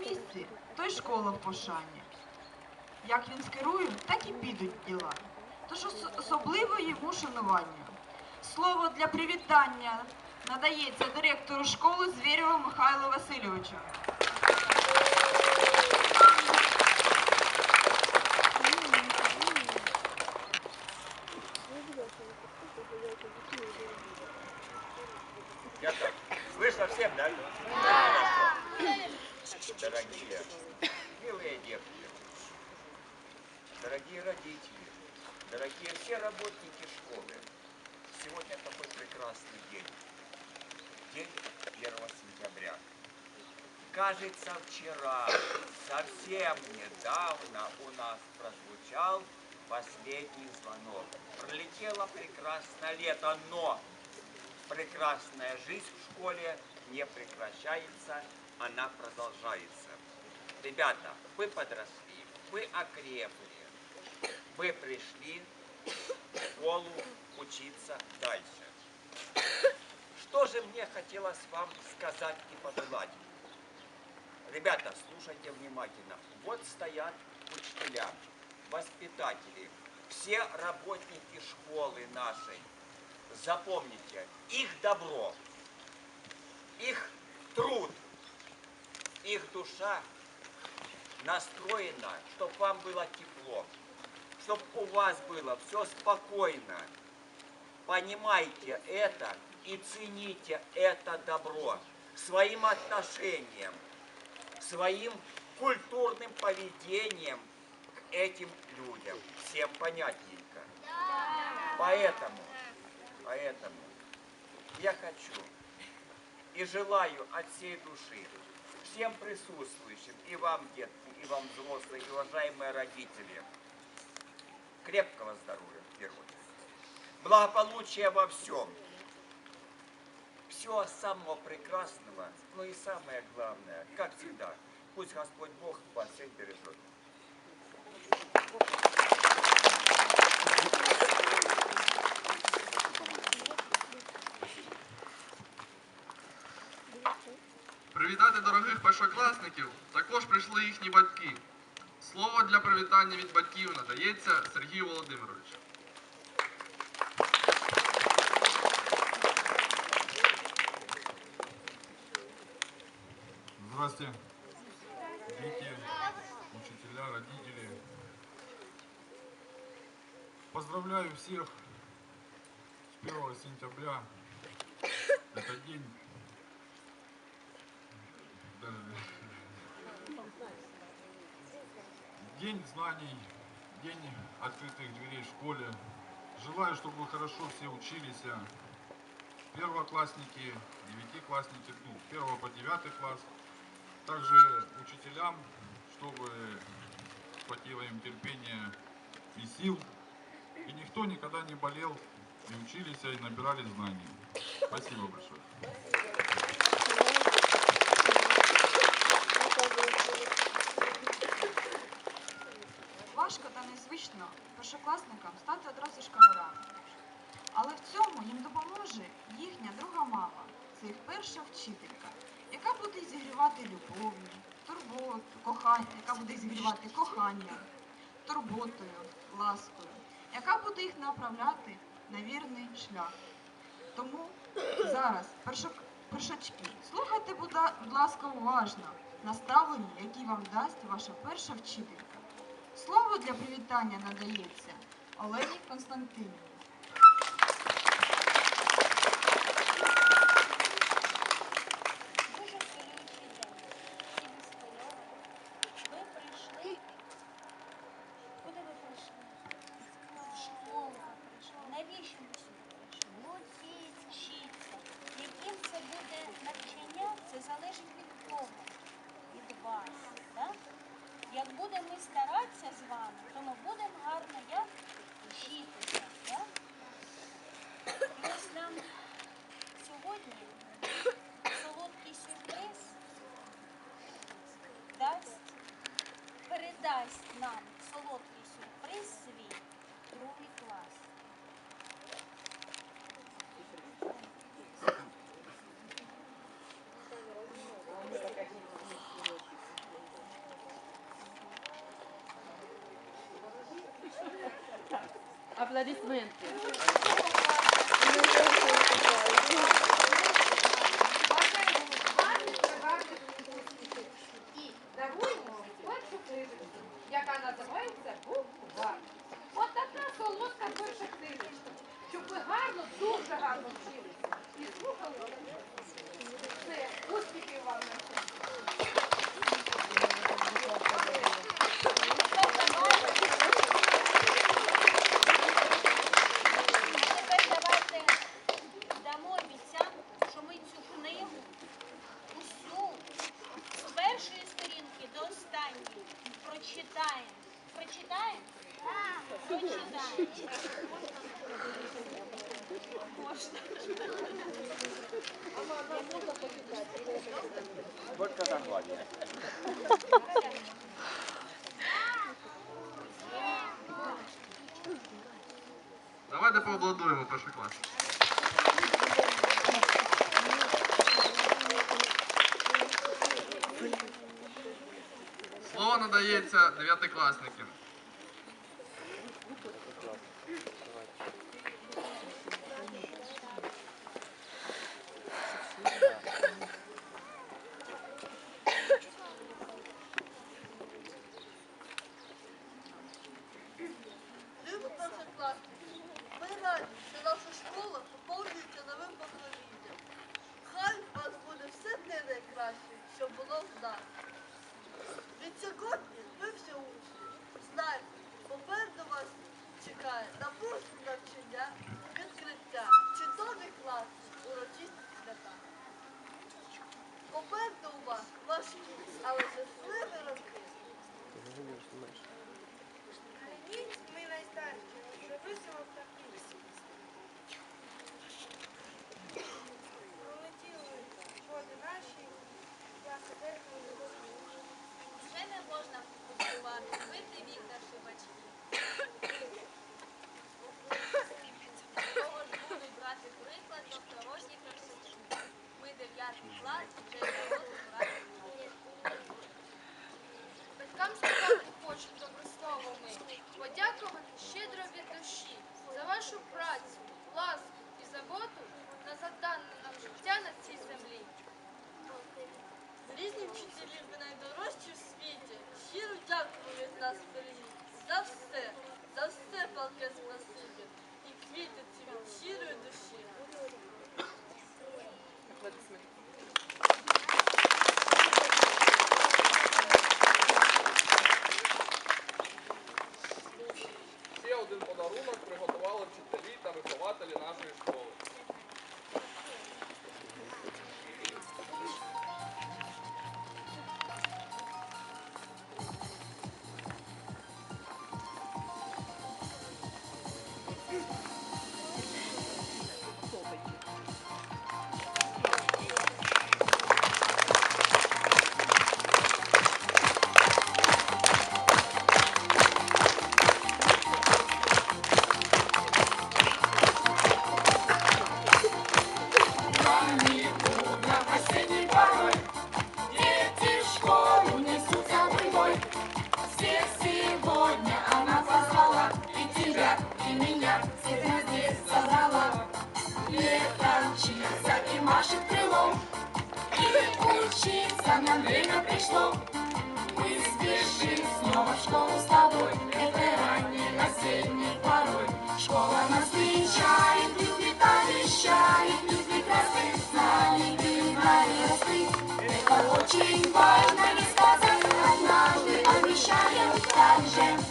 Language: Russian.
місці, то й школа в пошані. Як він скерує, так і підуть діла. Тож ос- особливо йому шанування. Слово для привітання надається директору школи Звєрєву Михайло Васильовичу. Дорогие родители, дорогие все работники школы, сегодня такой прекрасный день. День 1 сентября. Кажется, вчера, совсем недавно у нас прозвучал последний звонок. Пролетело прекрасное лето, но прекрасная жизнь в школе не прекращается, она продолжается. Ребята, вы подросли, вы окрепли, вы пришли в школу учиться дальше. Что же мне хотелось вам сказать и пожелать? Ребята, слушайте внимательно. Вот стоят учителя, воспитатели, все работники школы нашей. Запомните, их добро, их труд, их душа настроена, чтобы вам было тепло, чтобы у вас было все спокойно. Понимайте это и цените это добро своим отношением, своим культурным поведением к этим людям. Всем понятненько. Поэтому, поэтому я хочу и желаю от всей души всем присутствующим, и вам, детки, и вам, взрослые, и уважаемые родители, крепкого здоровья, в первую очередь, благополучия во всем, всего самого прекрасного, но и самое главное, как всегда, пусть Господь Бог вас всех бережет. Привітати дорогих першокласників також прийшли їхні батьки. Слово для привітання від батьків надається Сергію Володимировичу. Здрасте, дети, учителя, родители. Поздравляю всех с 1 сентября. Это день даже День знаний, день открытых дверей в школе. Желаю, чтобы вы хорошо все учились. Первоклассники, девятиклассники, ну, первого по девятый класс. Также учителям, чтобы хватило им терпения и сил. И никто никогда не болел, и учились, и набирали знаний. Спасибо большое. Першокласникам стати одразу школярами. Але в цьому їм допоможе їхня друга мама. Це їх перша вчителька, яка буде зігрівати любов'ю, турботою, кохання, яка буде зігрівати коханням, турботою, ласкою, яка буде їх направляти на вірний шлях. Тому зараз, першок- першачки, слухайте, будь ласка, уважно наставлення, які вам дасть ваша перша вчителька. Слово для привітання надається Олені Константинівні. Ми старатися з вами, то ми будемо гарно як вчитися. Так? І ось нам сьогодні солодкий сюрприз дасть, передасть нам солодкий сюрприз свій другий клас. Aplaudismentos. Давайте пообладуємо перший клас. Слово надається дев'ятикласникам. Вже не можна побудувати, бити вік наші батьки. за все, за все палке спасибі. и квіти цвітчірої душі. Аплодисменти. очень важно рассказать однажды, обещаем также.